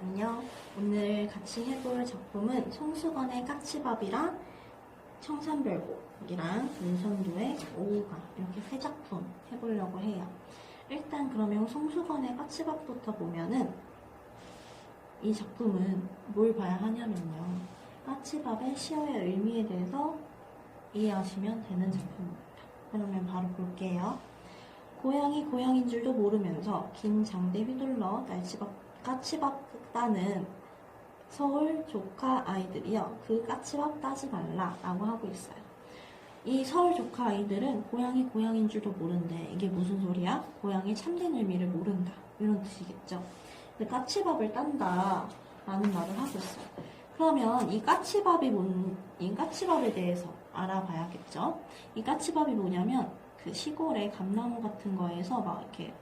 안녕. 오늘 같이 해볼 작품은 송수건의 까치밥이랑 청산별곡이랑 윤선도의 오우가 이렇게 세 작품 해보려고 해요. 일단 그러면 송수건의 까치밥부터 보면은 이 작품은 뭘 봐야 하냐면요. 까치밥의 시어의 의미에 대해서 이해하시면 되는 작품입니다. 그러면 바로 볼게요. 고양이 고양인 줄도 모르면서 긴 장대 휘둘러 날치밥 까치밥 따는 서울 조카 아이들이요. 그 까치밥 따지 말라 라고 하고 있어요. 이 서울 조카 아이들은 고양이 고양인 줄도 모른대. 이게 무슨 소리야? 고양이 참된 의미를 모른다. 이런 뜻이겠죠. 근데 까치밥을 딴다 라는 말을 하고 있어요. 그러면 이 까치밥이 뭔, 이 까치밥에 대해서 알아봐야겠죠. 이 까치밥이 뭐냐면 그 시골에 감나무 같은 거에서 막 이렇게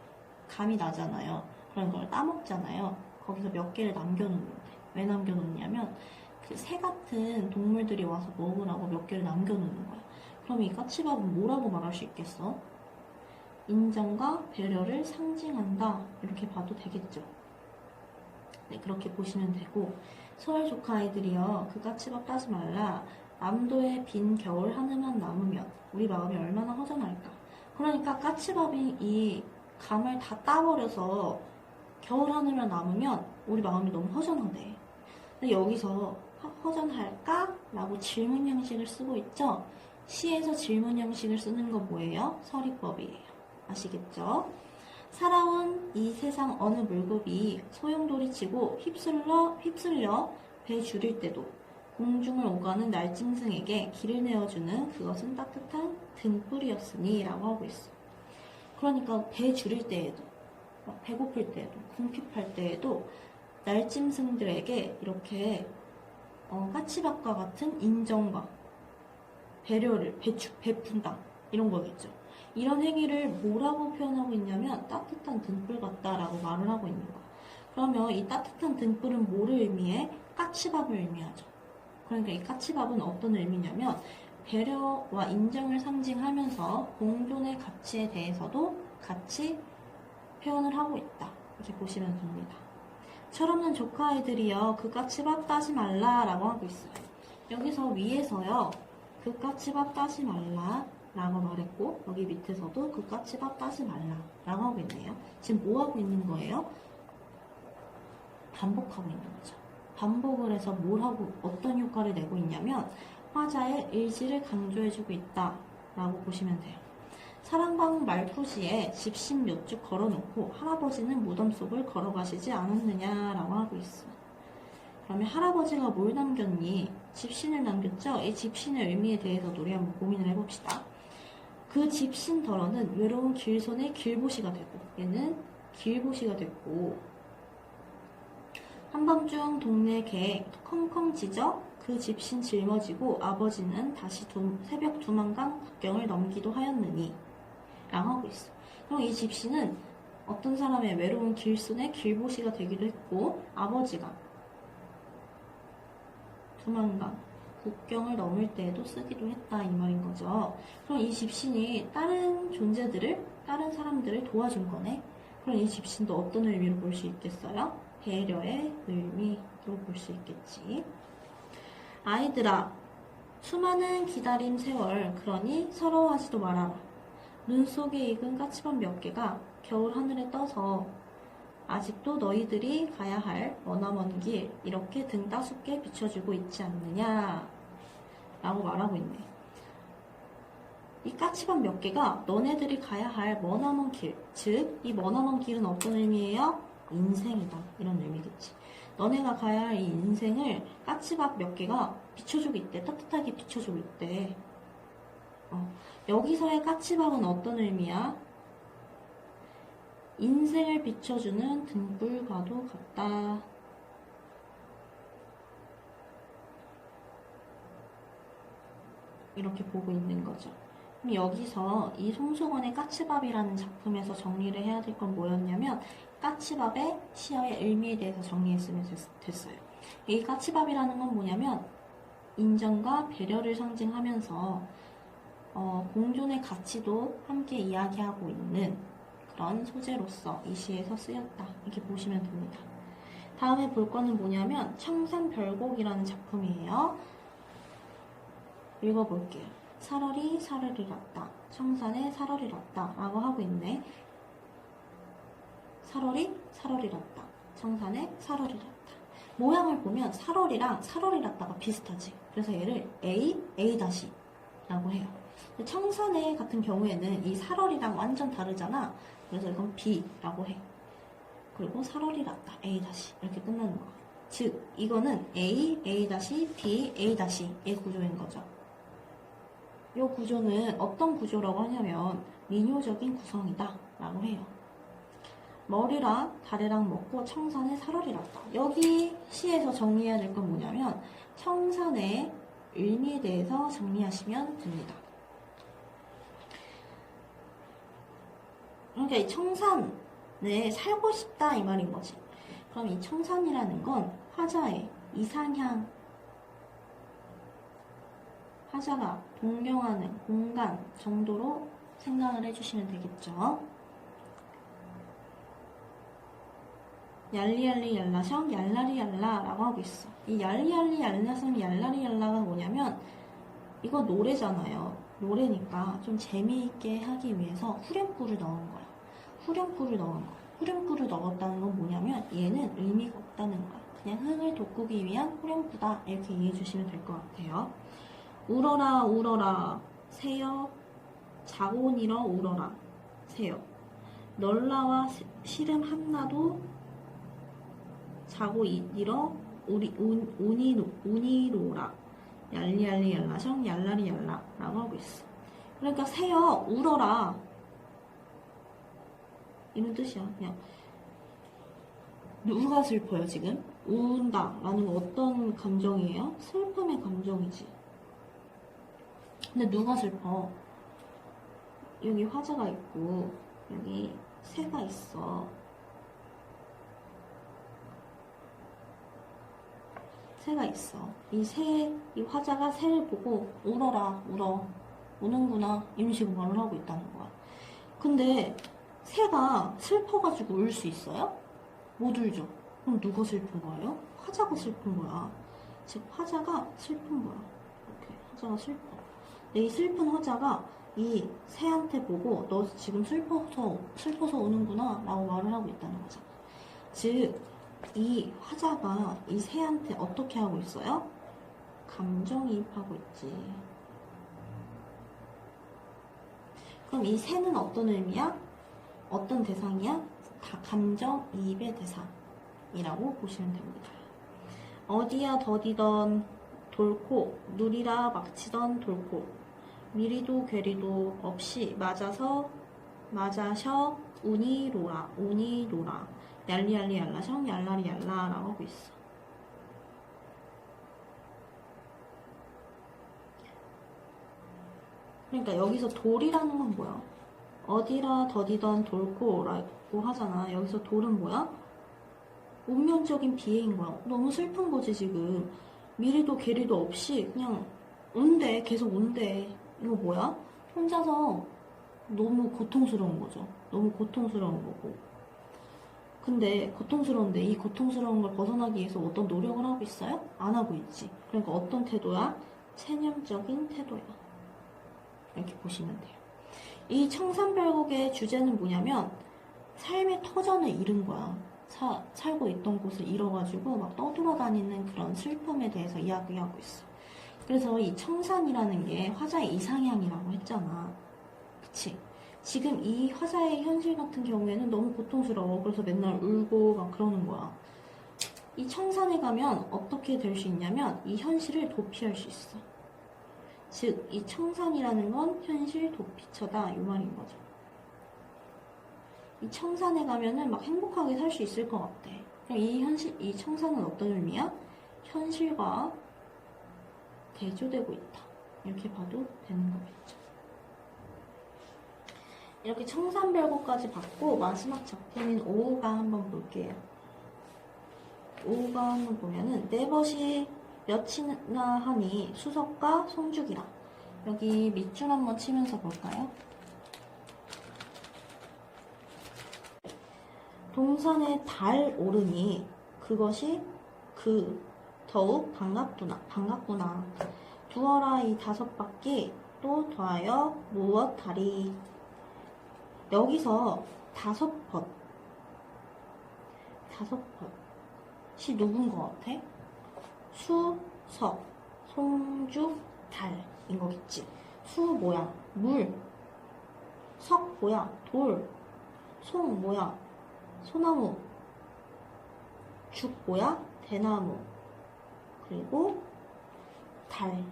감이 나잖아요. 그런 걸 따먹잖아요. 거기서 몇 개를 남겨놓는데. 왜 남겨놓냐면 그 새 같은 동물들이 와서 먹으라고 몇 개를 남겨놓는 거야. 그럼 이 까치밥은 뭐라고 말할 수 있겠어? 인정과 배려를 상징한다. 이렇게 봐도 되겠죠. 네, 그렇게 보시면 되고 서울 조카 아이들이요. 그 까치밥 따지 말라. 남도의 빈 겨울 하늘만 남으면 우리 마음이 얼마나 허전할까. 그러니까 까치밥이 이 감을 다 따버려서 겨울 하늘만 남으면 우리 마음이 너무 허전하대. 근데 여기서 허- 허전할까? 라고 질문 형식을 쓰고 있죠? 시에서 질문 형식을 쓰는 거 뭐예요? 서리법이에요. 아시겠죠? 살아온 이 세상 어느 물고기 소용돌이 치고 휩쓸려, 휩쓸려 배 줄일 때도 공중을 오가는 날짐승에게 길을 내어주는 그것은 따뜻한 등불이었으니 라고 하고 있어. 그러니까 배 줄일 때에도 막 배고플 때에도 궁핍할 때에도 날짐승들에게 이렇게 어, 까치밥과 같은 인정과 배려를 배추, 베푼다 이런 거겠죠. 이런 행위를 뭐라고 표현하고 있냐면 따뜻한 등불 같다라고 말을 하고 있는 거야. 그러면 이 따뜻한 등불은 뭐를 의미해? 까치밥을 의미하죠. 그러니까 이 까치밥은 어떤 의미냐면 배려와 인정을 상징하면서 공존의 가치에 대해서도 같이 표현을 하고 있다. 이렇게 보시면 됩니다. 철없는 조카 아이들이요. 그 까치밥 따지 말라라고 하고 있어요. 여기서 위에서요. 그 까치밥 따지 말라 라고 말했고 여기 밑에서도 그 까치밥 따지 말라 라고 하고 있네요. 지금 뭐 하고 있는 거예요? 반복하고 있는 거죠. 반복을 해서 뭘 하고 어떤 효과를 내고 있냐면 화자의 의지를 강조해주고 있다 라고 보시면 돼요. 사랑방 말토시에 집신 몇 줄 걸어놓고 할아버지는 무덤 속을 걸어가시지 않았느냐라고 하고 있어. 그러면 할아버지가 뭘 남겼니? 집신을 남겼죠? 이 집신의 의미에 대해서도 우리 한번 고민을 해봅시다. 그 집신 덜어는 외로운 길손의 길보시가 되고 얘는 길보시가 됐고 한밤중 동네 개 컹컹 짖어 그 집신 짊어지고 아버지는 다시 두- 새벽 두만강 국경을 넘기도 하였느니 라고 하고 있어. 그럼 이 집신은 어떤 사람의 외로운 길손의 길보시가 되기도 했고 아버지가 두만강 국경을 넘을 때에도 쓰기도 했다 이 말인 거죠. 그럼 이 집신이 다른 존재들을 다른 사람들을 도와준 거네. 그럼 이 집신도 어떤 의미로 볼 수 있겠어요? 배려의 의미로 볼 수 있겠지. 아이들아, 수많은 기다림 세월, 그러니 서러워하지도 말아라. 눈 속에 익은 까치밥 몇 개가 겨울 하늘에 떠서 아직도 너희들이 가야 할 머나먼 길 이렇게 등 따숩게 비춰주고 있지 않느냐 라고 말하고 있네. 이 까치밥 몇 개가 너네들이 가야 할 머나먼 길, 즉 이 머나먼 길은 어떤 의미예요? 인생이다 이런 의미겠지. 너네가 가야 할 이 인생을 까치밥 몇 개가 비춰주고 있대. 따뜻하게 비춰주고 있대. 어, 여기서의 까치밥은 어떤 의미야? 인생을 비춰주는 등불과도 같다. 이렇게 보고 있는 거죠. 여기서 이 송수건의 까치밥이라는 작품에서 정리를 해야 될 건 뭐였냐면 까치밥의 시어의 의미에 대해서 정리했으면 됐- 됐어요. 이 까치밥이라는 건 뭐냐면 인정과 배려를 상징하면서 어, 공존의 가치도 함께 이야기하고 있는 그런 소재로서 이 시에서 쓰였다. 이렇게 보시면 됩니다. 다음에 볼 거는 뭐냐면 청산별곡이라는 작품이에요. 읽어볼게요. 사월이 사월이 났다. 청산에 사월이 났다. 라고 하고 있네. 사월이 사월이 났다. 청산에 사월이 났다. 모양을 보면 사월이랑 사월이 났다가 비슷하지. 그래서 얘를 A, A-라고 해요. 근데 청산에 같은 경우에는 이 사월이랑 완전 다르잖아. 그래서 이건 B라고 해. 그리고 사월이 났다. A- 이렇게 끝나는 거야. 즉, 이거는 A, A-B, A-의 구조인 거죠. 이 구조는 어떤 구조라고 하냐면 민요적인 구성이다 라고 해요. 머리랑 다리랑 먹고 청산에 살얼이 났다. 여기 시에서 정리해야 될 건 뭐냐면 청산의 의미에 대해서 정리하시면 됩니다. 그러니까 이 청산에 살고 싶다 이 말인 거지. 그럼 이 청산이라는 건 화자의 이상향 화자가 동경하는 공간 정도로 생각을 해주시면 되겠죠. 얄리얄리 얄라성 얄라리 얄라라고 하고 있어. 이 얄리얄리 얄라성 얄라리 얄라가 뭐냐면 이거 노래잖아요. 노래니까 좀 재미있게 하기 위해서 후렴구를 넣은 거야. 후렴구를 넣은 거야. 후렴구를 넣었다는 건 뭐냐면 얘는 의미가 없다는 거야. 그냥 흥을 돋구기 위한 후렴구다 이렇게 이해해 주시면 될 것 같아요. 울어라 울어라. 새여 자곤이러 울어라. 새여 널라와 시- 시름 한나도 자고 이- 일어 우리 운, 운이로 운이로라. 얄리얄리 얄라성 얄라리 얄라 라고 하고 있어. 그러니까 새여 울어라. 이런 뜻이야. 그냥 누가 슬퍼요 지금? 운다. 라는 건 어떤 감정이에요? 슬픔의 감정이지 근데 누가 슬퍼? 여기 화자가 있고 여기 새가 있어. 새가 있어. 이 새, 이 화자가 새를 보고 울어라, 울어. 우는구나. 말을 하고 있다는 거야. 근데 새가 슬퍼가지고 울 수 있어요? 못 울죠. 그럼 누가 슬픈 거예요? 화자가 슬픈 거야. 즉, 화자가 슬픈 거야. 이렇게. 화자가 슬퍼. 이 슬픈 화자가 이 새한테 보고 너 지금 슬퍼서 슬퍼서 우는구나 라고 말을 하고 있다는 거잖아. 즉이 화자가 이 새한테 어떻게 하고 있어요? 감정이입하고 있지. 그럼 이 새는 어떤 의미야? 어떤 대상이야? 다 감정이입의 대상이라고 보시면 됩니다. 어디야 더디던 돌코 누리라 막치던 돌코 미리도 괴리도 없이 맞아서 맞아셔 우니로라 우니로라. 얄리얄리 얄라성 얄라리 얄라라고 하고 있어. 그러니까 여기서 돌이라는 건 뭐야? 어디라 더디던 돌코라고 하잖아. 여기서 돌은 뭐야? 운명적인 비애인 거야. 너무 슬픈 거지 지금. 미리도 괴리도 없이 그냥 운대 계속 운대 이거 뭐야? 혼자서 너무 고통스러운 거죠. 너무 고통스러운 거고. 근데 고통스러운데 이 고통스러운 걸 벗어나기 위해서 어떤 노력을 하고 있어요? 안 하고 있지. 그러니까 어떤 태도야? 체념적인 태도야. 이렇게 보시면 돼요. 이 청산별곡의 주제는 뭐냐면 삶의 터전을 잃은 거야. 사- 살고 있던 곳을 잃어가지고 막 떠돌아다니는 그런 슬픔에 대해서 이야기하고 있어. 그래서 이 청산이라는 게 화자의 이상향이라고 했잖아. 그치? 지금 이 화자의 현실 같은 경우에는 너무 고통스러워. 그래서 맨날 울고 막 그러는 거야. 이 청산에 가면 어떻게 될 수 있냐면 이 현실을 도피할 수 있어. 즉, 이 청산이라는 건 현실 도피처다. 이 말인 거죠. 이 청산에 가면은 막 행복하게 살 수 있을 것 같아. 그럼 이 현실, 이 청산은 어떤 의미야? 현실과 대조되고 있다. 이렇게 봐도 되는 거겠죠. 이렇게 청산별곡까지 봤고 마지막 작품인 오후가 한번 볼게요. 오후가 한번 보면은 네 벗이 몇이나 하니 수석과 송죽이라. 여기 밑줄 한번 치면서 볼까요? 동산에 달 오르니 그것이 그 더욱 반갑구나 반갑구나 두어라 이 다섯 바퀴 또 더하여 무엇 다리 여기서 다섯 번 다섯 번이 누군 것 같아? 수, 석, 송주, 달인 거겠지. 수 뭐야? 물. 석 뭐야? 돌. 송 뭐야? 소나무. 죽 뭐야? 대나무. 그리고 달.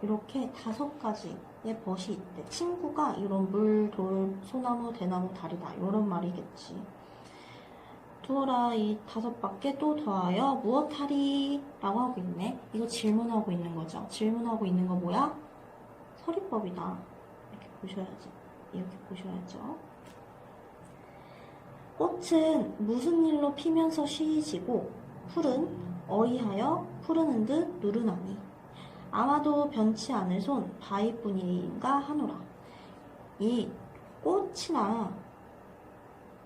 이렇게 다섯 가지의 벗이 있대. 친구가 이런 물, 돌, 소나무, 대나무, 달이다. 이런 말이겠지. 두어라 이 다섯 밖에 또 더하여 무엇하리? 라고 하고 있네. 이거 질문하고 있는 거죠. 질문하고 있는 거 뭐야? 서리법이다. 이렇게 보셔야지. 이렇게 보셔야죠. 꽃은 무슨 일로 피면서 시이지고 풀은 어이하여 푸르는 듯 누르나니 아마도 변치 않을 손 바위뿐인가 하노라. 이 꽃이나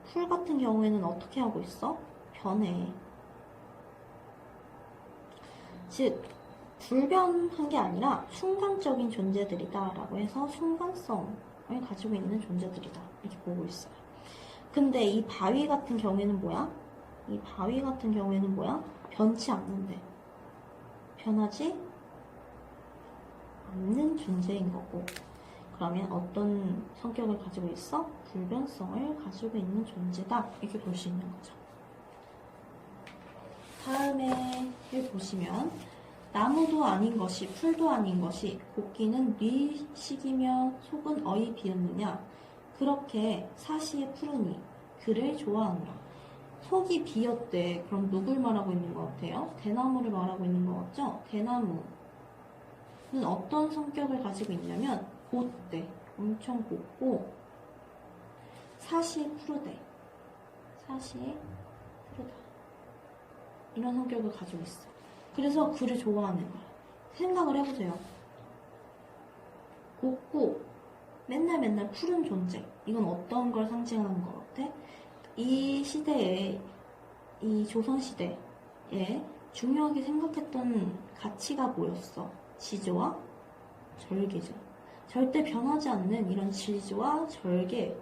풀 같은 경우에는 어떻게 하고 있어? 변해. 즉, 불변한 게 아니라 순간적인 존재들이다 라고 해서 순간성을 가지고 있는 존재들이다. 이렇게 보고 있어요. 근데 이 바위 같은 경우에는 뭐야? 이 바위 같은 경우에는 뭐야? 변치 않는데. 변하지 않는 존재인 거고. 그러면 어떤 성격을 가지고 있어? 불변성을 가지고 있는 존재다. 이렇게 볼 수 있는 거죠. 다음에 를 보시면 나무도 아닌 것이 풀도 아닌 것이 곡기는 뉘식이며 속은 어이 비었느냐 그렇게 사시에 푸르니 그를 좋아하노라 속이 비었대. 그럼 누굴 말하고 있는 것 같아요? 대나무를 말하고 있는 것 같죠? 대나무는 어떤 성격을 가지고 있냐면 곧대. 엄청 곧고 사시에 푸르대. 사시에 푸르다. 이런 성격을 가지고 있어. 그래서 그를 좋아하는 거야. 생각을 해보세요. 곱고 맨날 맨날 푸른 존재. 이건 어떤 걸 상징하는 것 같아? 이 시대에 이 조선시대에 중요하게 생각했던 가치가 뭐였어? 지조와 절개죠 절대 변하지 않는 이런 지지와 절개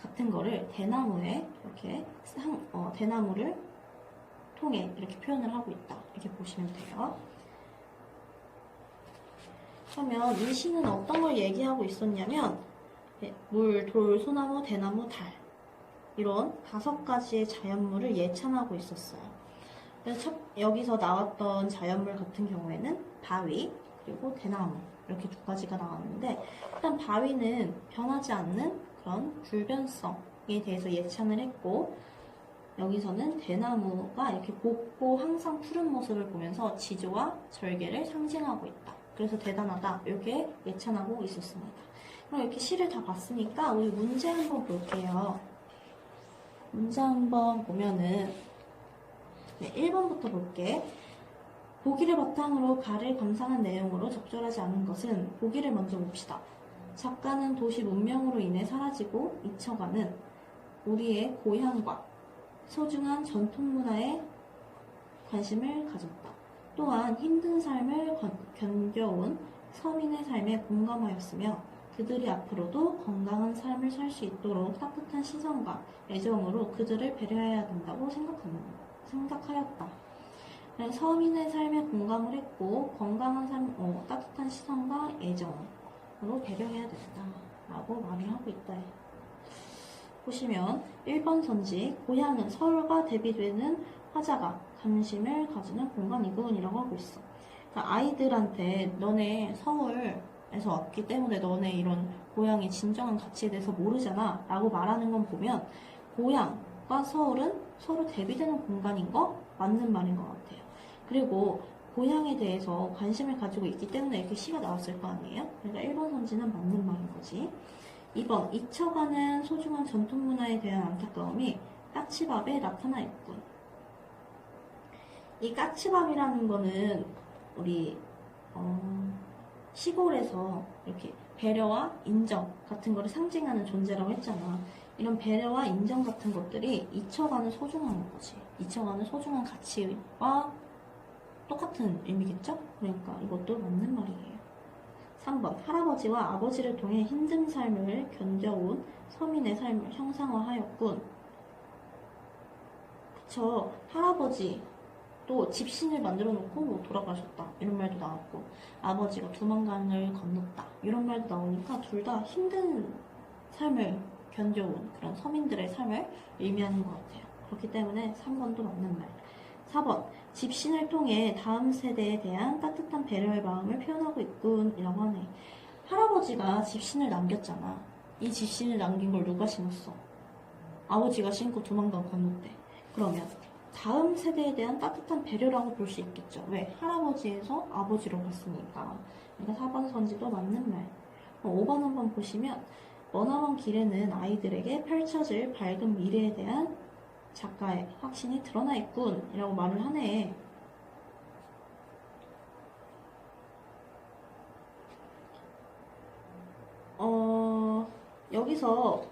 같은 거를 대나무에 이렇게 상, 어, 대나무를 통해 이렇게 표현을 하고 있다. 이렇게 보시면 돼요. 그러면 이 시는 어떤 걸 얘기하고 있었냐면 예, 물, 돌, 소나무, 대나무, 달 이런 다섯 가지의 자연물을 예찬하고 있었어요. 그래서 첫, 여기서 나왔던 자연물 같은 경우에는 바위 그리고 대나무 이렇게 두 가지가 나왔는데 일단 바위는 변하지 않는 그런 불변성에 대해서 예찬을 했고 여기서는 대나무가 이렇게 곱고 항상 푸른 모습을 보면서 지조와 절개를 상징하고 있다. 그래서 대단하다. 이렇게 예찬하고 있었습니다. 그럼 이렇게 시를 다 봤으니까 우리 문제 한번 볼게요. 문제 한번 보면은 네, 1번부터 볼게. 보기를 바탕으로 가를 감상한 내용으로 적절하지 않은 것은 보기를 먼저 봅시다. 작가는 도시 문명으로 인해 사라지고 잊혀가는 우리의 고향과 소중한 전통 문화에 관심을 가졌다. 또한 힘든 삶을 건- 견뎌온 서민의 삶에 공감하였으며 그들이 앞으로도 건강한 삶을 살 수 있도록 따뜻한 시선과 애정으로 그들을 배려해야 된다고 생각하는, 생각하였다. 네, 서민의 삶에 공감을 했고 건강한 삶, 어, 따뜻한 시선과 애정으로 배려해야 된다. 라고 말을 하고 있다. 보시면 1번 선지 고향은 서울과 대비되는 화자가 관심을 가지는 공간 이군이라고 하고 있어. 그러니까 아이들한테 너네 서울 에서 왔기 때문에 너네 이런 고향의 진정한 가치에 대해서 모르잖아 라고 말하는 건 보면 고향과 서울은 서로 대비되는 공간인 거 맞는 말인 것 같아요. 그리고 고향에 대해서 관심을 가지고 있기 때문에 이렇게 시가 나왔을 거 아니에요? 그러니까 1번 선지는 맞는 말인 거지. 2번 잊혀가는 소중한 전통 문화에 대한 안타까움이 까치밥에 나타나 있군. 이 까치밥이라는 거는 우리 어, 시골에서 이렇게 배려와 인정 같은 거를 상징하는 존재라고 했잖아. 이런 배려와 인정 같은 것들이 잊혀가는 소중한 거지. 잊혀가는 소중한 가치와 똑같은 의미겠죠? 그러니까 이것도 맞는 말이에요. 3번. 할아버지와 아버지를 통해 힘든 삶을 견뎌온 서민의 삶을 형상화하였군. 그쵸. 할아버지 또 집신을 만들어 놓고 뭐 돌아가셨다. 이런 말도 나왔고, 아버지가 두만강을 건넜다. 이런 말도 나오니까 둘 다 힘든 삶을 견뎌온 그런 서민들의 삶을 의미하는 것 같아요. 그렇기 때문에 3번도 맞는 말. 4번. 집신을 통해 다음 세대에 대한 따뜻한 배려의 마음을 표현하고 있군. 이라고 하네. 할아버지가 집신을 남겼잖아. 이 집신을 남긴 걸 누가 신었어? 아버지가 신고 도망간 건너때. 그러면 다음 세대에 대한 따뜻한 배려라고 볼 수 있겠죠. 왜? 할아버지에서 아버지로 갔으니까. 그러니까 4번 선지도 맞는 말. 5번 한번 보시면 머나먼 길에는 아이들에게 펼쳐질 밝은 미래에 대한 작가의 확신이 드러나 있군. 이라고 말을 하네. 어, 여기서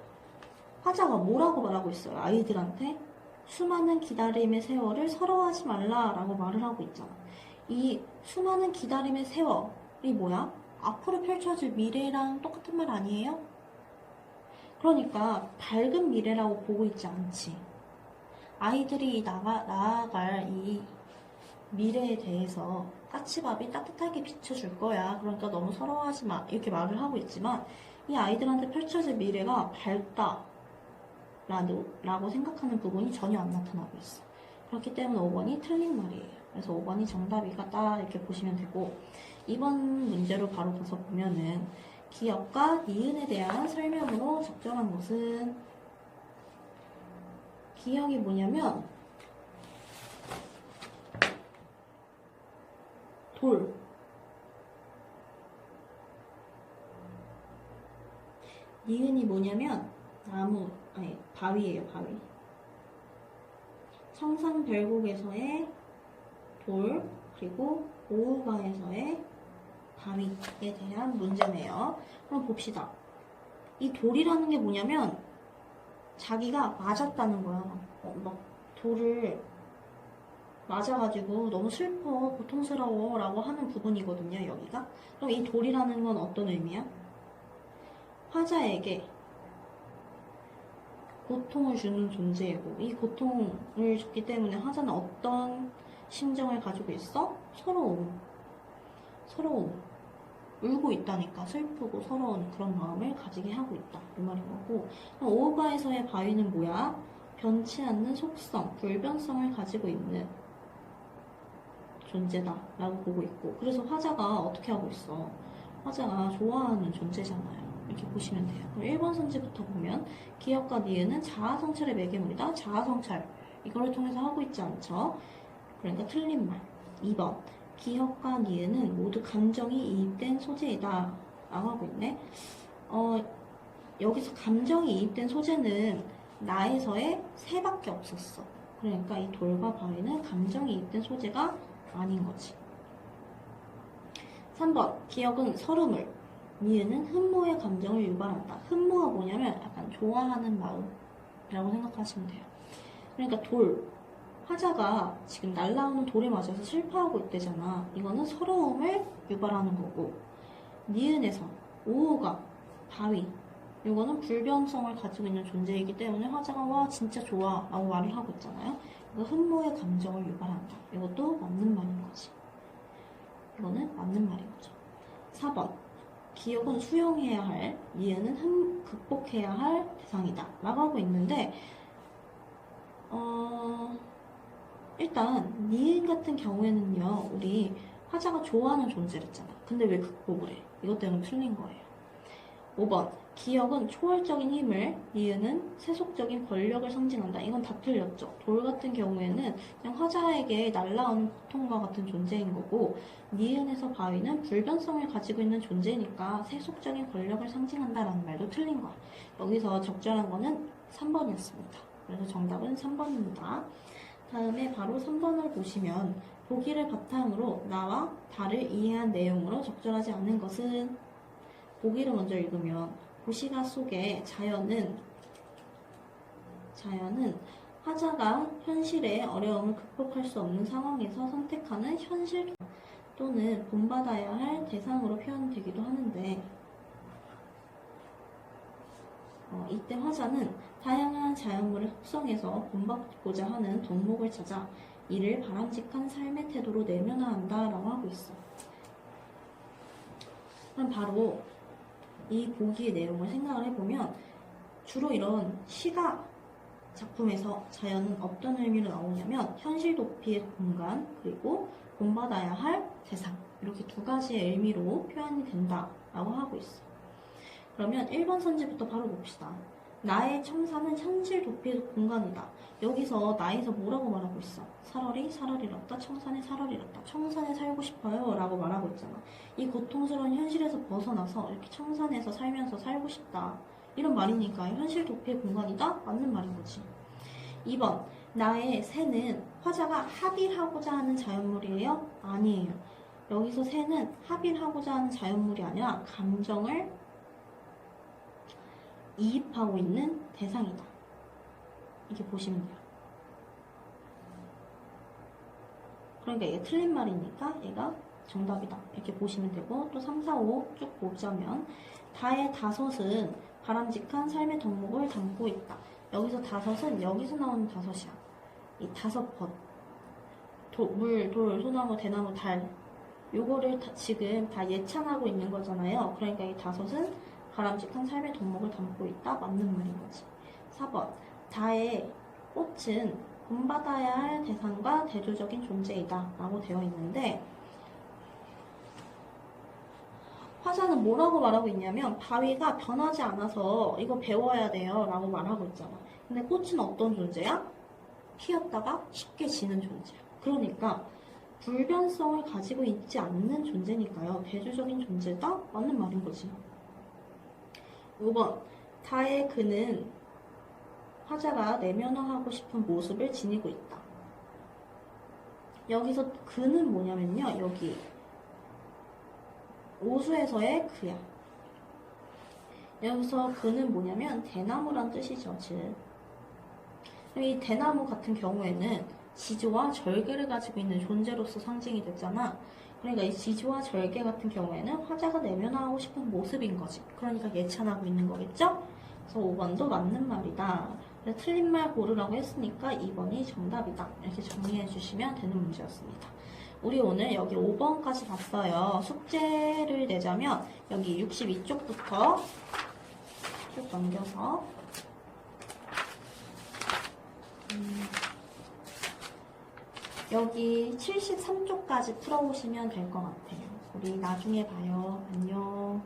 화자가 뭐라고 말하고 있어요? 아이들한테? 수많은 기다림의 세월을 서러워하지 말라라고 말을 하고 있잖아. 이 수많은 기다림의 세월이 뭐야? 앞으로 펼쳐질 미래랑 똑같은 말 아니에요? 그러니까 밝은 미래라고 보고 있지 않지. 아이들이 나가, 나아갈 이 미래에 대해서 까치밥이 따뜻하게 비춰줄 거야. 그러니까 너무 서러워하지 마. 이렇게 말을 하고 있지만 이 아이들한테 펼쳐질 미래가 밝다. 라고, 생각하는 부분이 전혀 안 나타나고 있어. 그렇기 때문에 5번이 틀린 말이에요. 그래서 5번이 정답이다 이렇게 보시면 되고 2번 문제로 바로 가서 보면은 기업과 니은에 대한 설명으로 적절한 것은 기억이 뭐냐면 돌 니은이 뭐냐면 나무 아니 바위예요 바위 청산 별곡에서의 돌 그리고 오우바에서의 바위에 대한 문제네요. 그럼 봅시다. 이 돌이라는 게 뭐냐면 자기가 맞았다는 거야. 어, 막 돌을 맞아가지고 너무 슬퍼, 고통스러워 라고 하는 부분이거든요, 여기가. 그럼 이 돌이라는 건 어떤 의미야? 화자에게 고통을 주는 존재이고, 이 고통을 줬기 때문에 화자는 어떤 심정을 가지고 있어? 서러움. 서러움. 울고 있다니까 슬프고 서러운 그런 마음을 가지게 하고 있다 이 말인 거고 오바에서의 바위는 뭐야? 변치 않는 속성, 불변성을 가지고 있는 존재다 라고 보고 있고 그래서 화자가 어떻게 하고 있어? 화자가 좋아하는 존재잖아요 이렇게 보시면 돼요 그럼 1번 선지부터 보면 기억과 니은은 자아성찰의 매개물이다 자아성찰 이거를 통해서 하고 있지 않죠? 그러니까 틀린 말 2번 기억과 니은은 모두 감정이 이입된 소재이다. 라고 하고 있네. 어, 여기서 감정이 이입된 소재는 나에서의 새밖에 없었어. 그러니까 이 돌과 바위는 감정이 이입된 소재가 아닌 거지. 3번. 기억은 서름을, 니은은 흠모의 감정을 유발한다. 흠모가 뭐냐면 약간 좋아하는 마음이라고 생각하시면 돼요. 그러니까 돌, 화자가 지금 날라오는 돌에 맞아서 슬퍼하고 있대잖아. 이거는 서러움을 유발하는 거고, 니은에서 오호가 바위. 이거는 불변성을 가지고 있는 존재이기 때문에 화자가 와 진짜 좋아 라고 말을 하고 있잖아요. 이거 흠모의 감정을 유발한다. 이것도 맞는 말인 거지. 이거는 맞는 말인 거죠. 4번. 기억은 수용해야 할, 흠, 극복해야 할 대상이다. 라고 하고 있는데, 어, 일단 니은 같은 경우에는요 우리 화자가 좋아하는 존재랬잖아 근데 왜 극복을 해? 이것 때문에 틀린 거예요 5번 기억은 초월적인 힘을 니은은 세속적인 권력을 상징한다. 이건 다 틀렸죠. 돌 같은 경우에는 그냥 화자에게 날라오는 고통과 같은 존재인 거고 니은에서 바위는 불변성을 가지고 있는 존재니까 세속적인 권력을 상징한다라는 말도 틀린 거야. 여기서 적절한 거는 3번이었습니다. 그래서 정답은 3번입니다. 다음에 바로 3번을 보시면 보기를 바탕으로 나와 달을 이해한 내용으로 적절하지 않은 것은? 보기를 먼저 읽으면 도시가 속에 자연은 자연은 화자가 현실의 어려움을 극복할 수 없는 상황에서 선택하는 현실 또는 본받아야 할 대상으로 표현되기도 하는데 어, 이때 화자는 다양한 자연물의 속성에서 본받고자 하는 덕목을 찾아 이를 바람직한 삶의 태도로 내면화한다라고 하고 있어. 바로 이 보기의 내용을 생각을 해보면 주로 이런 시가 작품에서 자연은 어떤 의미로 나오냐면 현실 도피의 공간 그리고 본받아야 할 대상 이렇게 두 가지의 의미로 표현이 된다라고 하고 있어. 그러면 1번 선지부터 바로 봅시다. 나의 청사는 현실 도피의 공간이다. 여기서 나에서 뭐라고 말하고 있어? 사월이 사월이랍다. 청산에 사월이랍다. 청산에 살고 싶어요. 라고 말하고 있잖아. 이 고통스러운 현실에서 벗어나서 이렇게 청산에서 살면서 살고 싶다. 이런 말이니까 현실 도피의 공간이다? 맞는 말인 거지. 2번. 나의 새는 화자가 합일하고자 하는 자연물이에요? 아니에요. 여기서 새는 합일하고자 하는 자연물이 아니라 감정을 이입하고 있는 대상이다. 이렇게 보시면 돼요. 그러니까 이게 틀린 말이니까 얘가 정답이다. 이렇게 보시면 되고 또 3, 4, 5 쭉 보자면 다의 다섯은 바람직한 삶의 덕목을 담고 있다. 여기서 다섯은 여기서 나오는 다섯이야. 이 다섯 번. 도, 물, 돌, 소나무, 대나무, 달. 요거를 다- 지금 다 예찬하고 있는 거잖아요. 그러니까 이 다섯은 바람직한 삶의 덕목을 담고 있다. 맞는 말인 거지. 4번. 다의 꽃은 본받아야 할 대상과 대조적인 존재이다. 라고 되어 있는데, 화자는 뭐라고 말하고 있냐면, 바위가 변하지 않아서 이거 배워야 돼요. 라고 말하고 있잖아. 근데 꽃은 어떤 존재야? 피었다가 쉽게 지는 존재야. 그러니까, 불변성을 가지고 있지 않는 존재니까요. 대조적인 존재다? 맞는 말인 거지. 5번. 다의 그는 화자가 내면화하고 싶은 모습을 지니고 있다. 여기서 그는 뭐냐면요. 여기 오수에서의 그야. 여기서 그는 뭐냐면 대나무란 뜻이죠. 즉. 이 대나무 같은 경우에는 지조와 절개를 가지고 있는 존재로서 상징이 됐잖아. 그러니까 이 지조와 절개 같은 경우에는 화자가 내면화하고 싶은 모습인 거지. 그러니까 예찬하고 있는 거겠죠? 그래서 5번도 맞는 말이다. 그래서 틀린 말 고르라고 했으니까 2번이 정답이다. 이렇게 정리해 주시면 되는 문제였습니다. 우리 오늘 여기 5번까지 봤어요. 숙제를 내자면 여기 62쪽부터 쭉 넘겨서 음, 여기 73쪽까지 풀어보시면 될 것 같아요. 우리 나중에 봐요. 안녕.